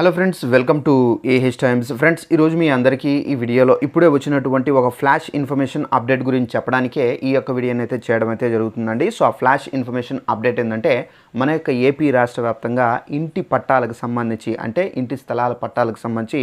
Hello friends welcome to A H times friends ఈరోజు మీ అందరికీ ఈ వీడియోలో ఇప్పుడే వచ్చినటువంటి ఒక ఫ్లాష్ ఇన్ఫర్మేషన్ అప్డేట్ గురించి చెప్పడానికే ఈ యొక్క వీడియోని అయితే చేయడం అయితే జరుగుతుందండి. సో ఆ ఫ్లాష్ ఇన్ఫర్మేషన్ అప్డేట్ ఏంటంటే మన యొక్క ఏపీ రాష్ట్ర వ్యాప్తంగా ఇంటి పట్టాలకు సంబంధించి అంటే ఇంటి స్థలాల పట్టాలకు సంబంధించి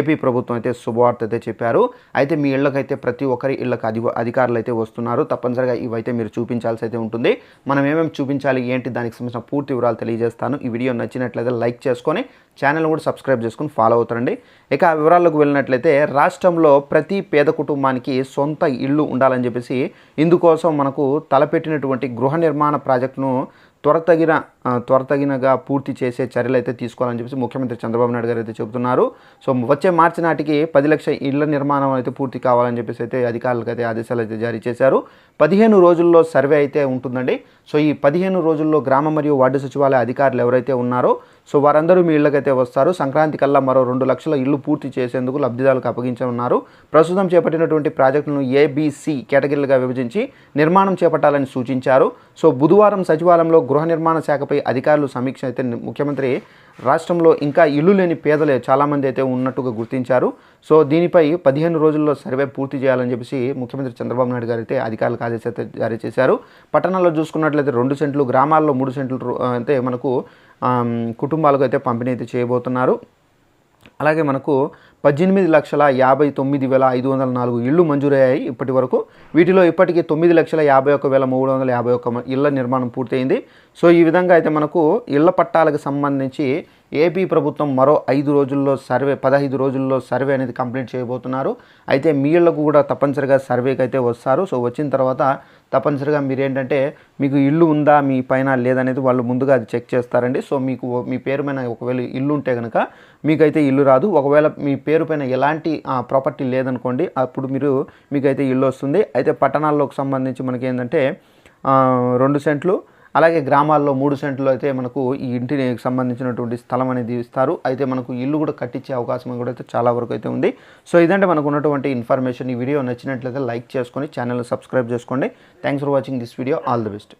ఏపీ ప్రభుత్వం అయితే శుభవార్త అయితే చెప్పారు. అయితే మీ ఇళ్ళకైతే ప్రతి ఒక్కరి ఇళ్ళకి అధి అధికారులు అయితే వస్తున్నారు. తప్పనిసరిగా ఇవైతే మీరు చూపించాల్సి అయితే ఉంటుంది. మనం ఏమేమి చూపించాలి ఏంటి దానికి సంబంధించిన పూర్తి వివరాలు తెలియజేస్తాను. ఈ వీడియో నచ్చినట్లయితే లైక్ చేసుకొని ఛానల్ కూడా సబ్స్క్రైబ్ చేసుకుని ఫాలో అవుతారండి. ఇక ఆ వివరాలకు వెళ్ళినట్లయితే రాష్ట్రంలో ప్రతి పేద కుటుంబానికి సొంత ఇల్లు ఉండాలని చెప్పేసి ఇందుకోసం మనకు తలపెట్టినటువంటి గృహ నిర్మాణ ప్రాజెక్టును త్వరతగిన త్వరతగినగా పూర్తి చేసే చర్యలు అయితే తీసుకోవాలని చెప్పేసి ముఖ్యమంత్రి చంద్రబాబు నాయుడు గారు అయితే చెబుతున్నారు. సో వచ్చే మార్చి నాటికి పది లక్షల ఇళ్ళ నిర్మాణం అయితే పూర్తి కావాలని చెప్పేసి అయితే అధికారులకు అయితే ఆదేశాలు అయితే జారీ చేశారు. పదిహేను రోజుల్లో సర్వే అయితే ఉంటుందండి. సో ఈ పదిహేను రోజుల్లో గ్రామ మరియు వార్డు సచివాలయ అధికారులు ఎవరైతే ఉన్నారో సో వారందరూ మీ ఇళ్ళకైతే వస్తారు. సంక్రాంతి కల్లా మరో రెండు లక్షల ఇల్లు పూర్తి చేసేందుకు లబ్ధిదారులకు అప్పగించనున్నారు. ప్రస్తుతం చేపట్టినటువంటి ప్రాజెక్టులను ఏబీసీ కేటగిరీలుగా విభజించి నిర్మాణం చేపట్టాలని సూచించారు. సో బుధవారం సచివాలయంలో గృహ నిర్మాణ శాఖపై అధికారులు సమీక్ష అయితే ముఖ్యమంత్రి రాష్ట్రంలో ఇంకా ఇల్లు లేని పేదలే చాలామంది అయితే ఉన్నట్టుగా గుర్తించారు. సో దీనిపై పదిహేను రోజుల్లో సర్వే పూర్తి చేయాలని చెప్పేసి ముఖ్యమంత్రి చంద్రబాబు నాయుడు గారు అయితే అధికారులకు ఆదేశాలు జారీ చేశారు. పట్టణాల్లో చూసుకున్నట్లయితే రెండు సెంట్లు గ్రామాల్లో మూడు సెంట్లు అయితే మనకు కుటుంబాలకు అయితే పంపిణీ అయితే చేయబోతున్నారు. అలాగే మనకు పద్దెనిమిది లక్షల యాభై తొమ్మిది వేల ఐదు వందల నాలుగు ఇళ్ళు మంజూరయ్యాయి ఇప్పటి వరకు. వీటిలో ఇప్పటికీ తొమ్మిది లక్షల యాభై ఒక్క వేల మూడు వందల యాభై ఒక్క ఇళ్ళ నిర్మాణం పూర్తయింది. సో ఈ విధంగా అయితే మనకు ఇళ్ళ పట్టాలకు సంబంధించి ఏపీ ప్రభుత్వం మరో ఐదు రోజుల్లో సర్వే పదహైదు రోజుల్లో సర్వే అనేది కంప్లీట్ చేయబోతున్నారు. అయితే మీళ్ళకు కూడా తప్పనిసరిగా సర్వేకి అయితే వస్తారు. సో వచ్చిన తర్వాత తప్పనిసరిగా మీరు ఏంటంటే మీకు ఇల్లు ఉందా మీ పైన లేదనేది వాళ్ళు ముందుగా అది చెక్ చేస్తారండి. సో మీకు మీ పేరు పైన ఒకవేళ ఇల్లు ఉంటే కనుక మీకైతే ఇల్లు రాదు. ఒకవేళ మీ పేరు పైన ఎలాంటి ప్రాపర్టీ లేదనుకోండి అప్పుడు మీరు మీకైతే ఇల్లు వస్తుంది. అయితే పట్టణాల్లోకి సంబంధించి మనకి ఏంటంటే రెండు సెంట్లు అలాగే గ్రామాల్లో మూడు సెంట్లు అయితే మనకు ఈ ఇంటిని సంబంధించినటువంటి స్థలం అనేది ఇస్తారు. అయితే మనకు ఇల్లు కూడా కట్టించే అవకాశం కూడా అయితే చాలా వరకు అయితే ఉంది. సో ఇదంటే మనకు ఉన్నటువంటి ఇన్ఫర్మేషన్ ఈ వీడియో నచ్చినట్లయితే లైక్ చేసుకొని ఛానల్ సబ్స్క్రైబ్ చేసుకోండి. Thanks for watching this video. All the best.